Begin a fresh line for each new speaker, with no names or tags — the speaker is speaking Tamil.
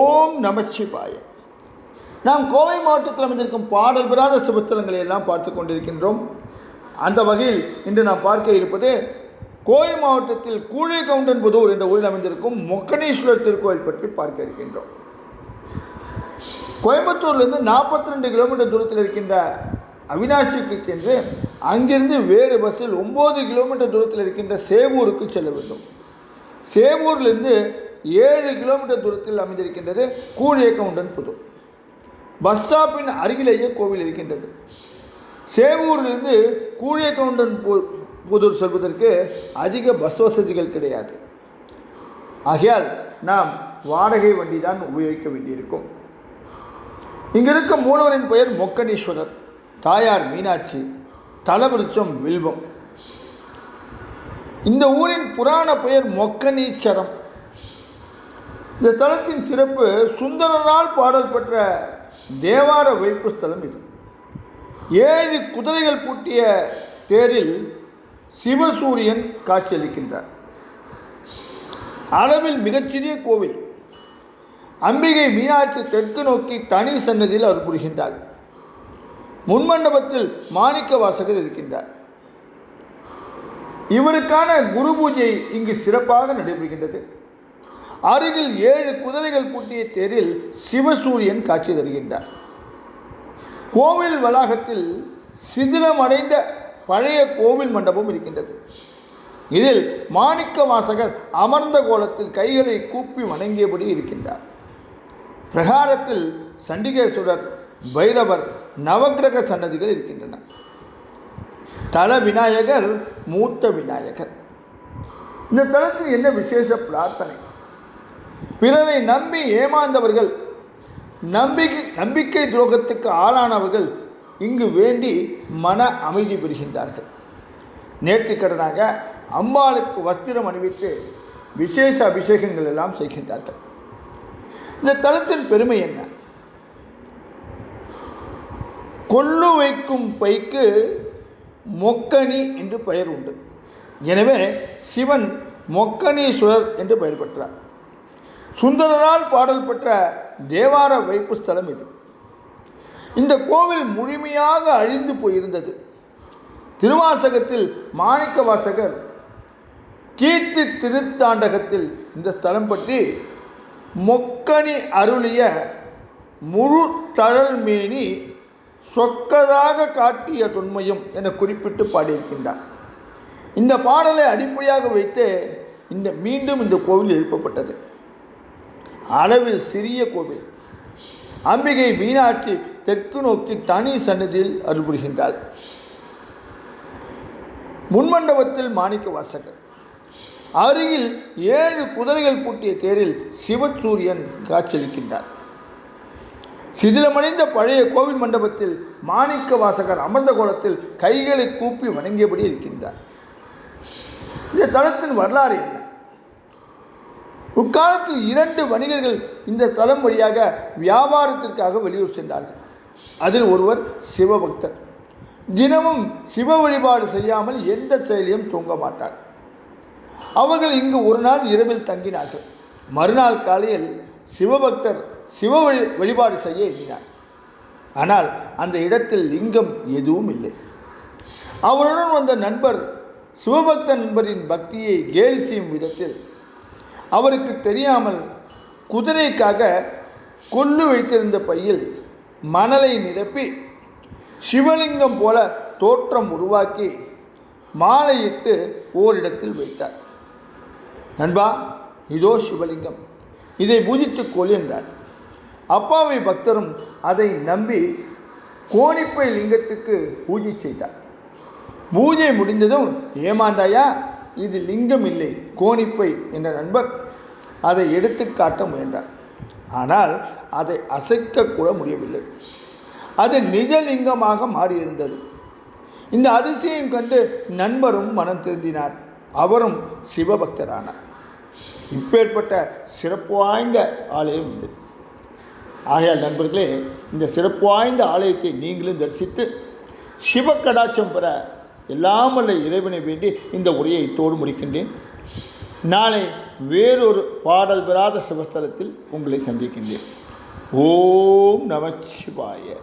ஓம் நமச்சிவாய. நாம் கோவை மாவட்டத்தில் அமைந்திருக்கும் பாடல் பெறாத சிவத்தலங்களை எல்லாம் பார்த்து கொண்டிருக்கின்றோம். அந்த வகையில் இன்று நாம் பார்க்க இருப்பது கோவை மாவட்டத்தில் கூழை கவுண்டன் புதூர் என்ற ஊரில் அமைந்திருக்கும் மொக்கனீஸ்வரர் திருக்கோயில் பற்றி பார்க்க இருக்கின்றோம். கோயம்புத்தூர்லேருந்து நாற்பத்தி ரெண்டு கிலோமீட்டர் தூரத்தில் இருக்கின்ற அவினாசிக்கு சென்று அங்கிருந்து வேறு பஸ்ஸில் ஒம்பது கிலோமீட்டர் தூரத்தில் இருக்கின்ற சேவூருக்கு செல்ல வேண்டும். சேவூர்லேருந்து ஏழு கிலோமீட்டர் தூரத்தில் அமைந்திருக்கின்றது கூழியக்கவுண்டன் புதூர் பஸ் ஸ்டாப்பின் அருகிலேயே கோவில் இருக்கின்றது. சேவூரிலிருந்து கூழியக்கவுண்டன் பு புதூர் செல்வதற்கு அதிக பஸ் வசதிகள் கிடையாது. ஆகையால் நாம் வாடகை வண்டி தான் உபயோகிக்க வேண்டியிருக்கும். இங்கிருக்கும் மூலவரின் பெயர் மொக்கனீஸ்வரர் தாயார் மீனாட்சி தலவிருச்சம் வில்வம். இந்த ஊரின் புராண பெயர் மொக்கனீச்சரம். இந்த ஸ்தலத்தின் சிறப்பு சுந்தரனால் பாடல் பெற்ற தேவார வைப்பு ஸ்தலம் இது. ஏழு குதிரைகள் பூட்டிய தேரில் சிவசூரியன் காட்சியளிக்கின்றார். அளவில் மிகச்சிறிய கோவில். அம்பிகை மீனாட்சி தெற்கு நோக்கி தனி சன்னதியில் அவர் புரிகின்றார். முன்மண்டபத்தில் மாணிக்க வாசகர் இருக்கின்றார். இவருக்கான குரு பூஜை இங்கு சிறப்பாக நடைபெறுகின்றது. அருகில் ஏழு குதிரைகள் பூட்டிய தேரில் சிவசூரியன் காட்சி தருகின்றார். கோவில் வளாகத்தில் சிதிலமடைந்த பழைய கோவில் மண்டபம் இருக்கின்றது. இதில் மாணிக்க வாசகர் அமர்ந்த கோலத்தில் கைகளை கூப்பி வணங்கியபடி இருக்கின்றார். பிரகாரத்தில் சண்டிகேஸ்வரர் பைரவர் நவக்கிரக சன்னதிகள் இருக்கின்றன. தல விநாயகர் மூத்த விநாயகர். இந்த தலத்தில் என்ன விசேஷ பிரார்த்தனை? பிறரை நம்பி ஏமாந்தவர்கள் நம்பிக்கை நம்பிக்கை துரோகத்துக்கு ஆளானவர்கள் இங்கு வேண்டி மன அமைதி பெறுகின்றார்கள். நேற்று கடனாக அம்பாளுக்கு வஸ்திரம் அணிவித்து விசேஷ அபிஷேகங்கள் எல்லாம் செய்கின்றார்கள். இந்த தலத்தின் பெருமை என்ன? கொள்ளு வைக்கும் பைக்கு மொக்கனி என்று பெயர் உண்டு. எனவே சிவன் மொக்கணீஸ்வரர் என்று பெயர் பெற்றார். சுந்தரரால் பாடல் பெற்ற தேவார வைப்பு ஸ்தலம் இது. இந்த கோவில் முழுமையாக அழிந்து போயிருந்தது. திருவாசகத்தில் மாணிக்க வாசகர் கீர்த்தி திருத்தாண்டகத்தில் இந்த ஸ்தலம் பற்றி மொக்கனி அருளிய முழு தழல் மேனி சொக்கதாக காட்டிய தொன்மையும் என குறிப்பிட்டு பாடியிருக்கின்றார். இந்த பாடலை அடிப்படையாக வைத்து இந்த மீண்டும் இந்த கோவில் எழுப்பப்பட்டது. அளவில் சிறிய கோவில். அம்பிகை மீனாட்சி தெற்கு நோக்கி தனி சன்னதியில் அருள்புரிகின்றாள். முன்மண்டபத்தில் மாணிக்க வாசகர். அருகில் ஏழு குதிரைகள் பூட்டிய தேரில் சிவசூரியன் காட்சியளிக்கின்றார். சிதிலமடைந்த பழைய கோவில் மண்டபத்தில் மாணிக்க வாசகர் அமர்ந்த கோலத்தில் கைகளை கூப்பி வணங்கியபடி இருக்கின்றார். இந்த தலத்தின் வரலாறு என்ன? உட்காலத்தில் இரண்டு வணிகர்கள் இந்த தலம் வழியாக வியாபாரத்திற்காக வெளியூர் சென்றார்கள். அதில் ஒருவர் சிவபக்தர். தினமும் சிவ வழிபாடு செய்யாமல் எந்த செயலையும் தூங்க மாட்டார். அவர்கள் இங்கு ஒரு நாள் இரவில் தங்கினார்கள். மறுநாள் காலையில் சிவபக்தர் சிவ வழி வழிபாடு செய்ய எண்ணினார். ஆனால் அந்த இடத்தில் லிங்கம் எதுவும் இல்லை. அவருடன் வந்த நண்பர் சிவபக்த நண்பரின் பக்தியை கேலி செய்யும் விதத்தில் அவருக்கு தெரியாமல் குதிரைக்காக கொல்லு வைத்திருந்த பையில் மணலை நிரப்பி சிவலிங்கம் போல தோற்றம் உருவாக்கி மாலையிட்டு ஓரிடத்தில் வைத்தார். நண்பா இதோ சிவலிங்கம். இதை பூஜித்துக்கொள் என்றார். அப்பாவை பக்தரும் அதை நம்பி கோணிப்பை லிங்கத்துக்கு பூஜை செய்தார். பூஜை முடிந்ததும் ஏமாந்தாயா இது லிங்கம் இல்லை கோணிப்பை என்ற நண்பர் அதை எடுத்து காட்ட முயன்றார். ஆனால் அதை அசைக்கக்கூட முடியவில்லை. அது நிஜலிங்கமாக மாறியிருந்தது. இந்த அதிசயம் கண்டு நண்பரும் மனம் திருந்தினார். அவரும் சிவபக்தரானார். இப்பேற்பட்ட சிறப்பு வாய்ந்த ஆலயம் இது. ஆகையால் நண்பர்களே இந்த சிறப்பு வாய்ந்த ஆலயத்தை நீங்களும் தரிசித்து சிவக்கடாட்சம் பெற எல்லாமல்ல இறைவனை வேண்டி இந்த உரையை இத்தோடு முடிக்கின்றேன். நாளை வேறொரு பாடல் பெறாத சிவஸ்தலத்தில் உங்களை சந்திக்கின்றேன். ஓம் நமச்சிவாய.